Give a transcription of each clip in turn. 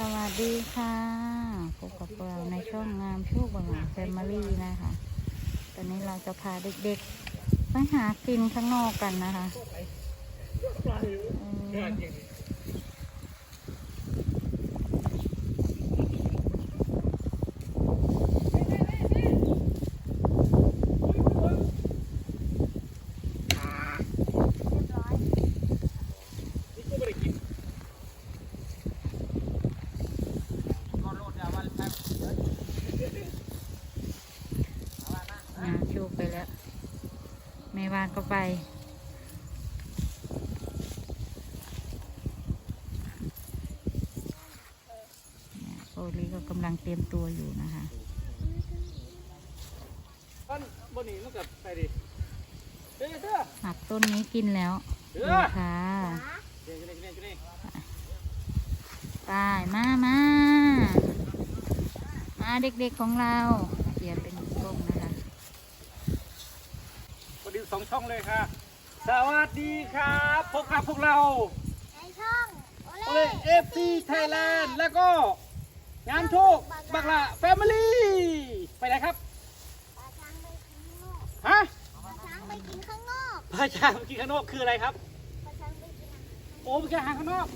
สวัสดีค่ะพบกับเราในช่องงามโชคบางแฟมิลี่นะคะ ตอนนี้เราจะพาเด็กๆ ไปหากินข้างนอกกันนะคะเอองามโชคไปแล้ว แม่วานก็ไปเนี่ยโอลีก็กำลังเตรียมตัวอยู่นะคะท่านบนนี้มันกับไปดิเด้อเด้อหักต้นนี้กินแล้วเด้ดูอค่ะเด้อเด้อเด้อเด้อไปมามามาเด็กๆของเราเขียนเป็นกลมนะคะ พอดี สองช่องเลยค่ะ สวัสดีครับพบกับพวกเราในช่องโอโอเล่เลเอฟซีไทยแลนด์แล้วก็งานโชคบักละแฟมิลี่ไปไหนครับปลาช้างไปกินข้างนอกฮะปลาช้างไปกินข้างนอกพระชาเมื่อกี้ข้างนอกคืออะไรครับปลาช้างไปกินอาหารโอ้เมื่อกี้หางข้างนอก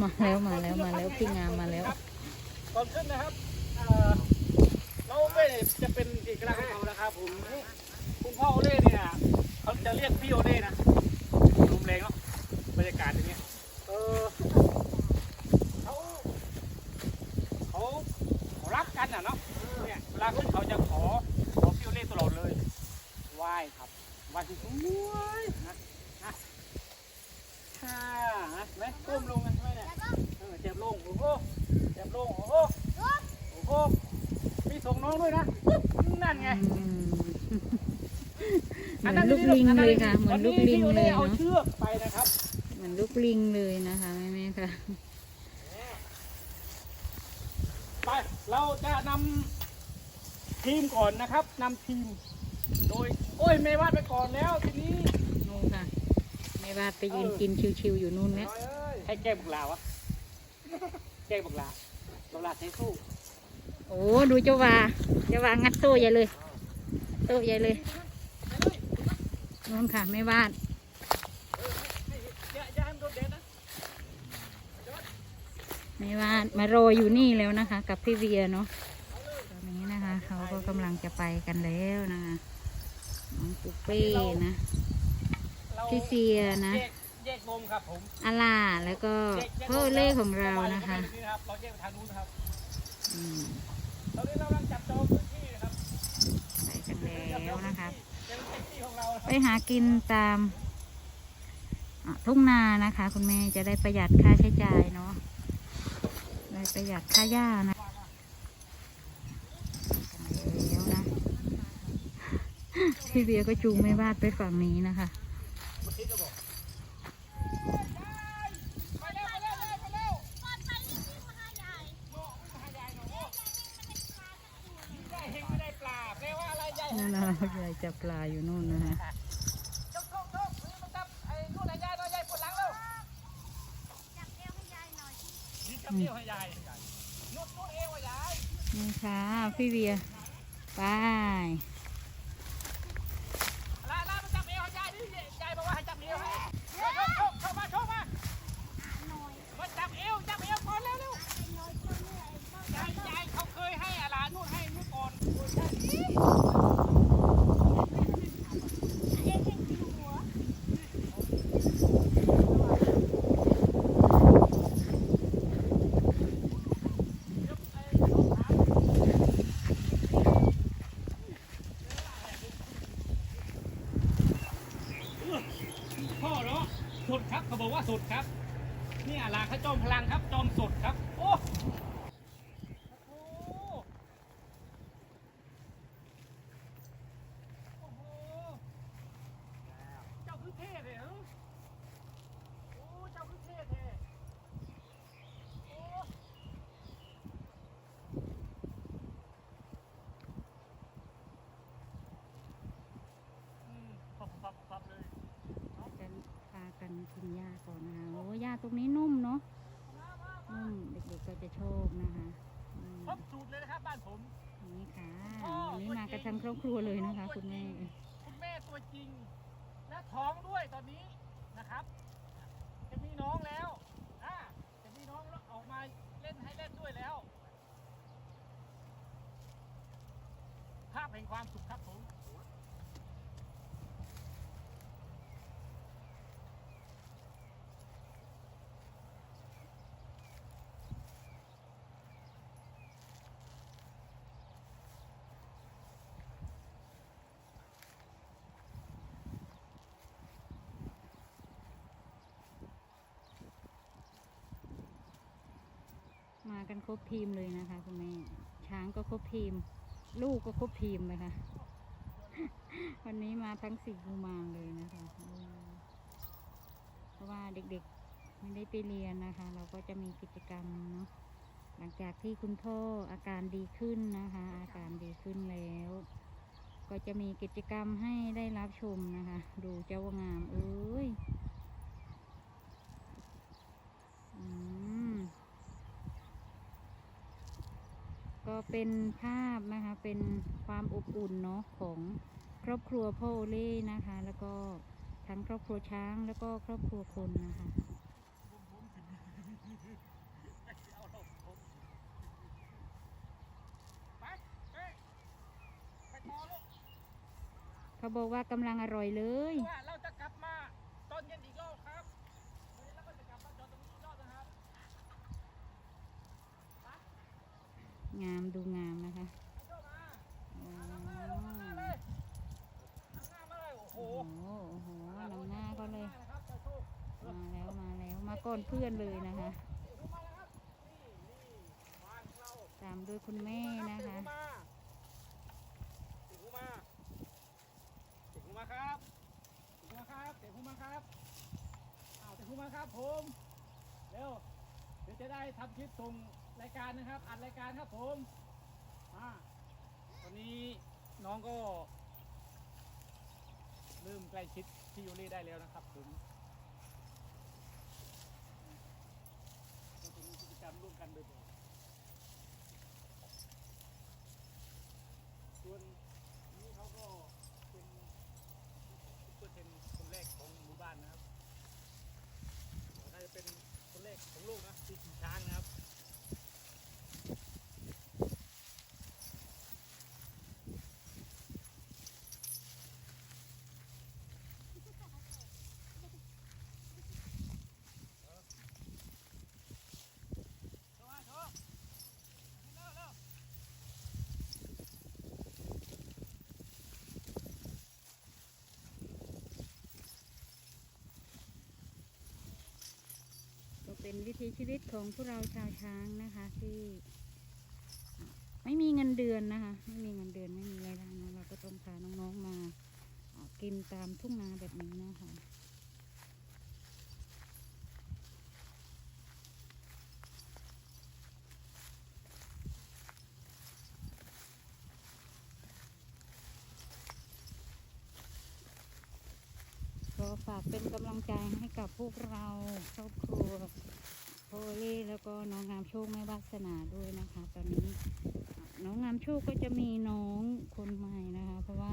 มาแล้วมาแล้วมาแล้วพี่งามมาแล้วก่อนขึ้นนะครับเอ่อเราไม่จะเป็นเอกลักษณ์ของเรานะครับผมคุณพ่อโอเล่เนี่ย เรียกพี่โอเล่นะลมแรงเนาะบรรยากาศอย่างเงี้ยเออเขาเขาเขารักกันอะเนาะเนี่ยเวลาขึ้นเขาจะขอขอพี่โอเล่ตลอดเลยไหว้ครับไหว้ที่สวยนะนะค่ะนะไหมก้มลงกันใช่ไหมเนี่ยเออเจ็บลงโอ้โหเจ็บลงโอ้โหโอ้โหมีส่งน้องด้วยนะนั่นไง เหมือนลูกลิงเลยค่ะ เหมือนลูกลิงเลยเอาเนาะเชือกไปนะครับ เหมือนลูกลิงเลยนะคะแม่แม่ๆค่ะ ไป เราจะนำทีมก่อนนะครับนำทีม โดย โอ้ยไม่วาดไปก่อนแล้วทีนี้นู่นค่ะแม่วาดไปยืนกินชิวๆอยู่นู่นแล้วให้แก้บุกลาวะ แก้บุกลาบุกลาใช้สู้โอ้ดูเจ้าวาเจ้าวางัดโต๊ะใหญ่เลย โต๊ะใหญ่เลย นู่นค่ะแม่วาดอย่าอย่าให้มันโดนเด็ดนะแม่วาดมารออยู่นี่แล้วนะคะ กับพี่เวียเนาะตอนนี้นะคะ เขาก็กำลังจะไปกันแล้วนะคะน้องปุ๊เป้นะเราพี่เซียนะแยกแยกวงครับผมอาลาแล้วก็พ่อเล่ของเรานะคะเราแยกไปทางนู้นนะครับอืมตอนนี้เรากำลังจับจองพื้นที่นะครับไปกันแล้วนะครับเป็นพื้นที่ของเรานะค ไปหากินตามทุ่งนานะคะ คุณแม่จะได้ประหยัดค่าใช้จ่ายเนาะได้ประหยัดค่าหญ้านะแล้วนะพี่เบียก็จูงไม่วาดไปฝั่งนี้นะคะ นนู่นเอวให้ใหญ่นี่ค่ะ พี่เบียร์ไปลาลามันจับเอวให้ใหญ่ดิใหญ่บอกว่าให้จับเอวให้โชคโชคโชคมาโชคมา หน่อย มาจับเอวจับเอวก่อนเร็วเร็ว เป็นน้อยคนเหนื่อยต้อง ใหญ่ใหญ่เขาเคยให้อะไรนู่นให้นู่นก่อน เอ๊ะแค่กินหัว พ่อเนาะสุดครับเขาบอกว่าสุดครับนี่ลาเขาจอมพลังครับจอมสุดครับ โอ้โอ้โหโอ้โหเจ้าคือเทพเลยเหรอโอ้เจ้าคือเทพเลยโอ้อืมปับปับปับเลย จะพากันกินหญ้าก่อนนะคะโอ้หญ้า ตรงนี้นุ่มเนาะนุ่มเด็กก็จะโชคนะคะอืมครบสูตรเลยนะครับบ้านผมนี่ค่ะพ่อวันนี้มากันตัวจริงทั้งครอบครัวเลยนะคะคุณแม่คุณแม่ตัวจริง และท้องด้วยตอนนี้นะครับ จะมีน้องแล้วอ่าจะมีน้องแล้วออกมาเล่นให้เล่นด้วยแล้ว ภาพแห่งความสุขครับผม มากันครบทีมเลยนะคะคุณแม่ช้างก็ครบทีม ลูกก็ครบทีมเลยค่ะ วันนี้มาทั้งสี่กุมารเลยนะคะเพราะว่าเด็กๆไม่ได้ไปเรียนนะคะ เราก็จะมีกิจกรรมเนาะหลังจากที่คุณพ่ออาการดีขึ้นนะคะ อาการดีขึ้นแล้ว ก็จะมีกิจกรรมให้ได้รับชมนะคะ ดูเจ้างามเอ้ยอืม ก็เป็นภาพนะคะ เป็นความอบอุ่นเนาะของครอบครัวพ่อโอเล่นะคะ แล้วก็ทั้งครอบครัวช้างแล้วก็ครอบครัวคนนะคะเอาลงผมไปเฮ้ยไปต่อลูกเขาบอกว่ากำลังอร่อยเลย ว่าเราจะกลับมาตอนเย็นอีกรอบครับวันนี้เราก็จะกลับมาจอดตรงนี้อีกรอบนะครับ งามดูงามนะคะโอ้โหโอ้โหนำหน้าก็เลย มาแล้วมาแล้วมาก่อนเพื่อนเลยนะคะ ตามด้วยคุณแม่นะคะติดหูมาติดหูมาครับติดหูมาครับติดหูมาครับอ้าวติดหูมาครับผม เร็ว เดี๋ยวจะได้ทำคลิปส่ง รายการนะครับ อัดรายการครับผมอ่าตอนนี้น้องก็เริ่มใกล้ชิดพี่ยูรี่ได้แล้วนะครับผมเราจะมีกิจกรรมร่วมกันบ่อยๆส่วนเขาก็เป็นซุปเปอร์เทนคนแรกของหมู่บ้านนะครับน่าจะเป็นคนแรกของโลกนะที่ขี่ช้างนะครับ โชว์โชว์เร็วเร็ว ก็ เป็นวิถีชีวิตของพวกเราชาวช้างนะคะที่ ไม่มีเงินเดือนนะคะ ไม่มีเงินเดือนไม่มีรายได้นะเราก็ต้องพาน้องๆมาอ่ากินตามทุ่งนาแบบนี้นะคะ ฝากเป็นกำลังใจให้กับพวกเราครอบครัวโพลี่แล้วก็น้องงามโชคแม่วาสนาด้วยนะคะ ตอนนี้น้องงามโชคก็จะมีน้องคนใหม่นะคะ เพราะว่า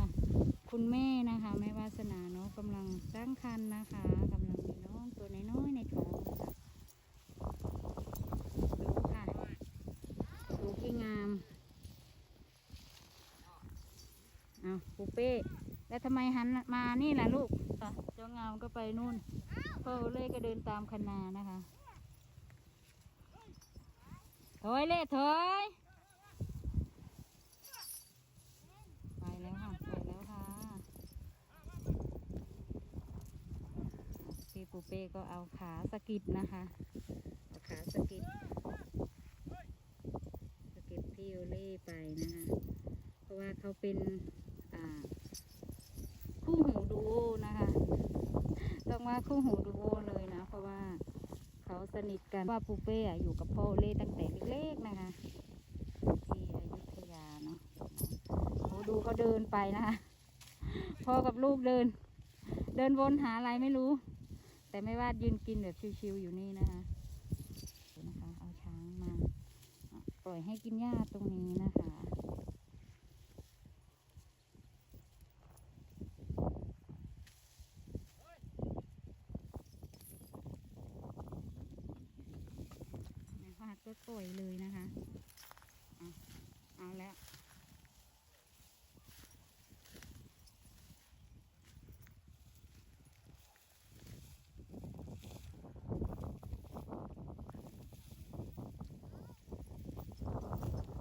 คุณแม่นะคะแม่วาสนาเนาะกำลังตั้งครรภ์นะคะกำลังมีน้องตัวน้อยๆในท้องนะคะดูค่ะดูพี่งามเอาปูเป้ แล้วทำไมหันมานี่ล่ะลูกอะเจ้างามก็ไปนู่นพ่อเล่ก็เดินตามคณานะคะถอยเล่ถอยไปแล้วค่ะไปแล้วค่ะพี่ปูเป้ก็เอาขาสะกิดนะคะเอาขาสะกิดสะกิดพี่โอเล่ไปนะคะเพราะว่าเขาเป็น อ่า คู่หูดูโอนะคะ ต้องว่า คู่หูดูโอเลยนะ เพราะว่าเขาสนิทกันว่าปูเป้อะอยู่กับพ่อเล่ตั้งแต่เล็กๆนะคะที่อยุธยาเนาะโอ้ดูเขาเดินไปนะคะพ่อกับลูกเดิน เดินวนหาอะไรไม่รู้ แต่ไม่ว่ายืนกินแบบชิวๆอยู่นี่นะคะนะคะ เอาช้างมา ปล่อยให้กินหญ้าตรงนี้นะคะ แม่พาดก็ปล่ อยเลยนะคะเอาเอาแล้ว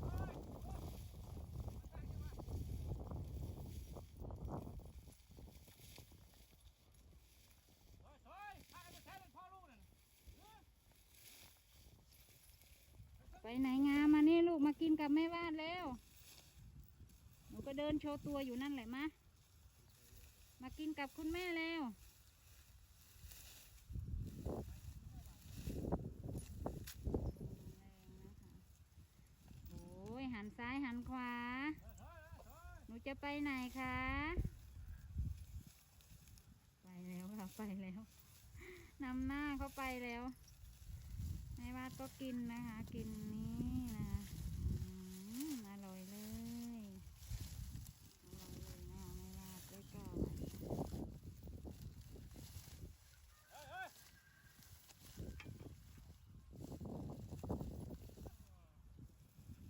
เฮ้ยเฮ้ยพากันไปใช้เป็นพ่อลูกนั่น ไปไหนงามมานี่ลูกมากินกับแม่วาดแล้ว หนูก็เดินโชว์ตัวอยู่นั่นแหละมามากินกับคุณแม่แล้วโอ้ยหันซ้ายหันขวา หนูจะไปไหนคะ ไปแล้วค่ะไปแล้วนำหน้าเขาไปแล้ว แม่วาก็กินนะคะ กินนี่นะอืมอร่อยเลยอร่อยเลยนะคะแม่วาดได้ก่อน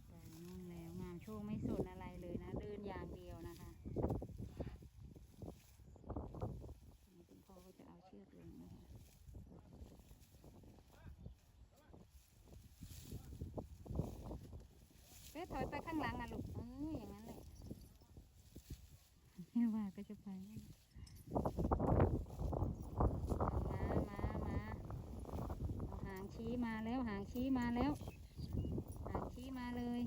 ไปนู่นแล้วงามโชคไม่สนอะไรเลยนะ เดินอย่างเดียวนะคะนี่คุณพ่อก็จะเอาเชือกลงนะคะ เอ๊ะถอยไป ข้างหลังอะลูกเอออย่างนั้นเลยแม่ว่าก็จะไปมามามาเอาหางชี้มาแล้วหางชี้มาแล้ว หางชี้มาเลย